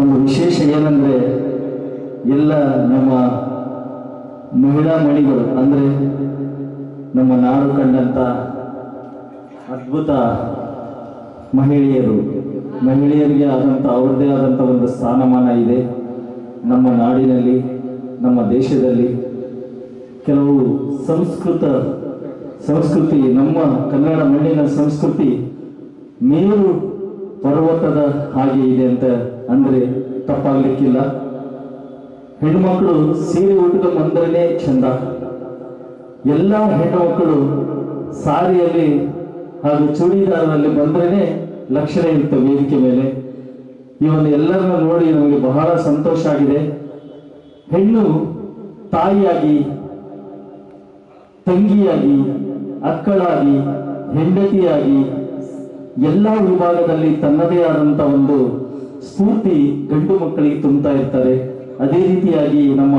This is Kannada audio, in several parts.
ಒಂದು ವಿಶೇಷ ಏನಂದ್ರೆ ಎಲ್ಲ ನಮ್ಮ ಮಹಿಳಾ ಮಣಿಗಳು, ಅಂದ್ರೆ ನಮ್ಮ ನಾಡು ಕಂಡಂತ ಅದ್ಭುತ ಮಹಿಳೆಯರು. ಮಹಿಳೆಯರಿಗೆ ಆದಂಥ ಅವ್ರದ್ದೇ ಆದಂಥ ಒಂದು ಸ್ಥಾನಮಾನ ಇದೆ ನಮ್ಮ ನಾಡಿನಲ್ಲಿ, ನಮ್ಮ ದೇಶದಲ್ಲಿ. ಕೆಲವು ಸಂಸ್ಕೃತ, ಸಂಸ್ಕೃತಿ, ನಮ್ಮ ಕನ್ನಡ ಮಣ್ಣಿನ ಸಂಸ್ಕೃತಿ ಮೇರು ಪರ್ವತದ ಹಾಗೆ ಇದೆ ಅಂತ ಅಂದ್ರೆ ತಪ್ಪಾಗ್ಲಿಕ್ಕಿಲ್ಲ. ಹೆಣ್ಮಕ್ಳು ಸೀರೆ ಊಟದ ಮಂದ್ರನೇ ಚಂದ. ಎಲ್ಲ ಹೆಣ್ಣುಮಕ್ಕಳು ಸಾರಿಯಲ್ಲಿ ಹಾಗೂ ಚೂಡಿದಾರನಲ್ಲಿ ಬಂದ್ರೇನೆ ಲಕ್ಷಣ ಇರುತ್ತೆ ವೇದಿಕೆ ಮೇಲೆ. ಒಂದು ಎಲ್ಲರನ್ನ ನೋಡಿ ನಮಗೆ ಬಹಳ ಸಂತೋಷ ಆಗಿದೆ. ಹೆಣ್ಣು ತಾಯಿಯಾಗಿ, ತಂಗಿಯಾಗಿ, ಅಕ್ಕಳಾಗಿ, ಹೆಂಡತಿಯಾಗಿ ಎಲ್ಲ ವಿಭಾಗದಲ್ಲಿ ತನ್ನದೇ ಆದಂತ ಒಂದು ಸ್ಫೂರ್ತಿ ಗಂಡು ಮಕ್ಕಳಿಗೆ ತುಂಬುತ್ತಾ ಇರ್ತಾರೆ. ಅದೇ ರೀತಿಯಾಗಿ ನಮ್ಮ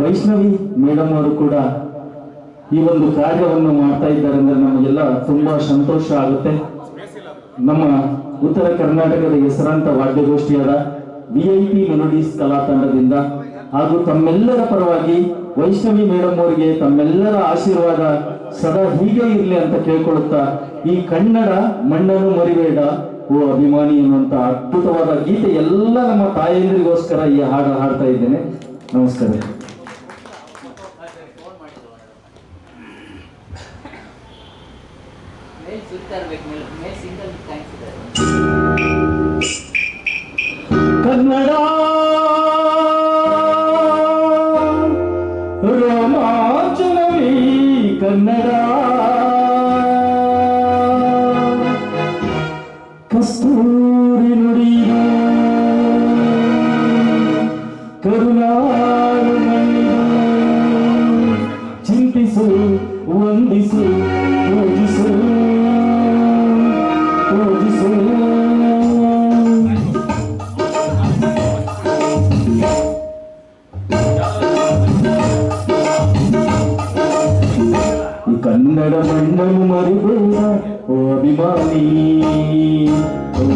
ವೈಷ್ಣವಿ ಮೇಡಮ್ ಅವರು ಕೂಡ ಈ ಒಂದು ಕಾರ್ಯವನ್ನು ಮಾಡ್ತಾ ಇದ್ದಾರೆ ಅಂದ್ರೆ ನಮಗೆಲ್ಲ ತುಂಬಾ ಸಂತೋಷ ಆಗುತ್ತೆ. ನಮ್ಮ ಉತ್ತರ ಕರ್ನಾಟಕದ ಹೆಸರಾಂತ ವಾದ್ಯಗೋಷ್ಠಿಯಾದ ವಿಐಪಿ ಮೆಲೋಡೀಸ್ ಕಲಾ ತಂಡದಿಂದ ಹಾಗೂ ತಮ್ಮೆಲ್ಲರ ಪರವಾಗಿ ವೈಷ್ಣವಿ ಮೇಡಮ್ ಅವರಿಗೆ ತಮ್ಮೆಲ್ಲರ ಆಶೀರ್ವಾದ ಸದಾ ಹೀಗೆ ಇರಲಿ ಅಂತ ಕೇಳ್ಕೊಳ್ಳುತ್ತಾ ಈ ಕನ್ನಡ ಮಣ್ಣನ್ನು ಮರಿಬೇಡ ಓ ಅಭಿಮಾನಿ ಎನ್ನುವಂತ ಅದ್ಭುತವಾದ ಗೀತೆ ಎಲ್ಲ ನಮ್ಮ ತಾಯಂದಿರಿಗೋಸ್ಕರ ಈ ಹಾಡು ಹಾಡ್ತಾ ಇದ್ದೇನೆ. ನಮಸ್ಕಾರ. ಕನ್ನಡ ಕರುಣಾಳು ಮಣ್ಣಿದು ಚಿಂತಿಸು ವಂದಿಸು ಪೂಜಿಸು ಪೂಜಿಸು ಈ ಕನ್ನಡ ಮಣ್ಣನ್ನು ಮರಿಬೇಡ ಓ ಅಭಿಮಾನಿ ಓ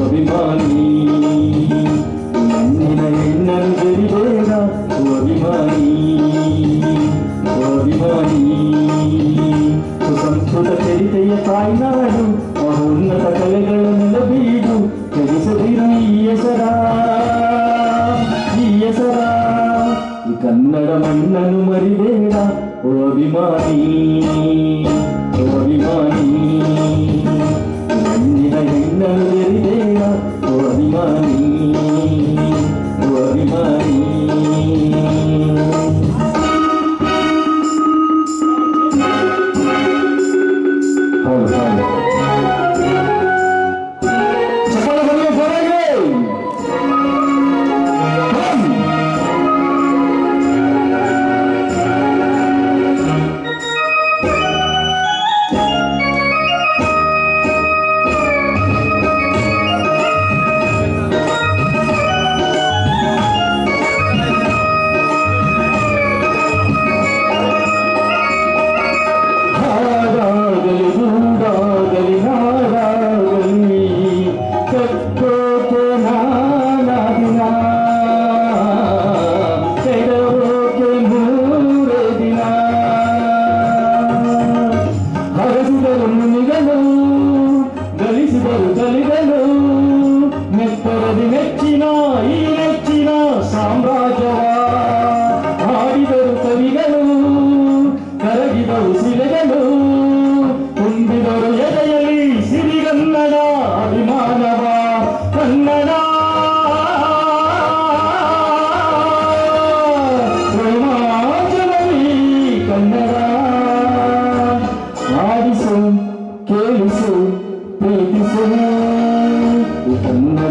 Samba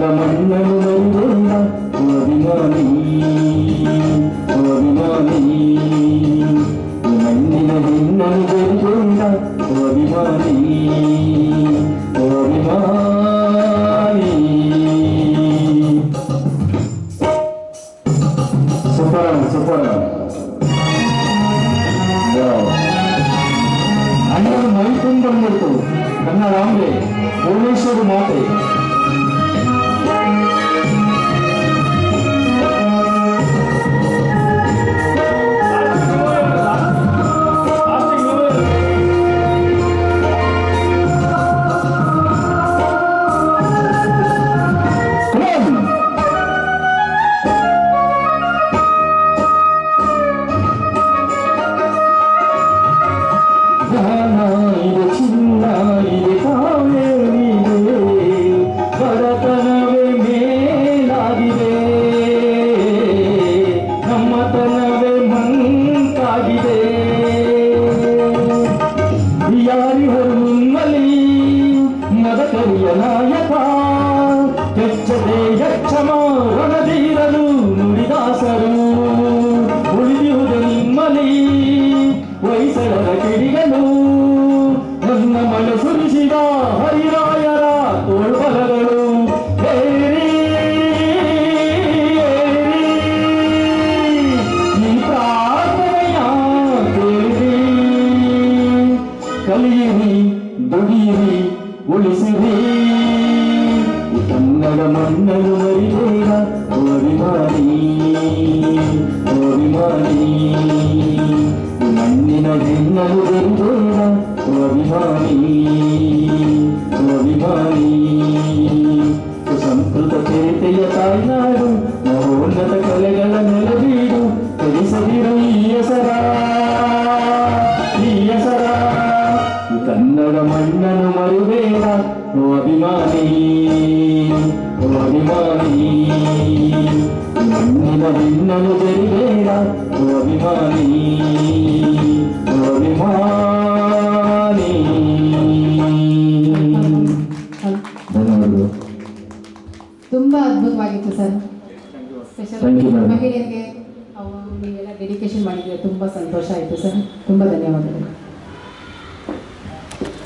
ಕನ್ನಡ ಮಣ್ಣನ್ನು ಮರಿಬೇಡ ಓ ಅಭಿಮಾನಿ ಓ ಅಭಿಮಾನಿ ಈ ಮಣ್ಣಿನ ಹೆಣ್ಣನ್ನು ಬೆರಿಬೇಡ ಓ ಅಭಿಮಾನಿ ಓ ಅಭಿಮಾನಿ ಸೂಪರ್ ಸೂಪರ್ ಅಣ್ಣನ ಮೈ নয় ಕಿಡಿಗಳು ನನ್ನ ಮಳೆ ಸುರಿಸಿದ ಹರಿರಾಯರ ತೋಳ್ಬಲಗಳು. ಏರಿ, ಈ ಪ್ರಾರ್ಥನೆಯ ಕೇಳಿರಿ. ಕಲಿಯಿರಿ ದುಡಿಯಿರಿ ಉಳಿಸಿರಿ. ಕನ್ನಡ ಮಣ್ಣನ್ನು ಮರಿಬೇಡ ಓ ಅಭಿಮಾನಿ ಓ ಅಭಿಮಾನಿ ಈ ಮಣ್ಣಿನ ಹೆಣ್ಣನ್ನು ಬೆರಿಬೇಡ ಓ ಅಭಿಮಾನಿ ಓ ಅಭಿಮಾನಿ ಸಂಸ್ಕೃತ ಚರಿತೆಯ ತಾಯ್ನಾಡು ಮಹೋನ್ನತ ಕಲೆಗಳ ನೆಲಬೀಡು ತಿಳಿಸದಿರು ಈ ಹೆಸರ ಈ ಹೆಸರ ಈ ಅಭಿಮಾನಿ ಓ ಅಭಿಮಾನಿ ಧನ್ಯವಾದಗಳು ತುಂಬಾ ಅದ್ಭುತವಾಗಿತ್ತು ಸರ್. ಸ್ಪೆಷಲ್ ಮಹಿಳೆಯರಿಗೆ ಅವು ನೀವೆಲ್ಲ ಡೆಡಿಕೇಶನ್ ಮಾಡಿದ್ರೆ ತುಂಬಾ ಸಂತೋಷ ಆಯಿತು ಸರ್. ತುಂಬಾ ಧನ್ಯವಾದಗಳು.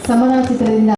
ಸಮರ ಚಿತ್ರದಿಂದ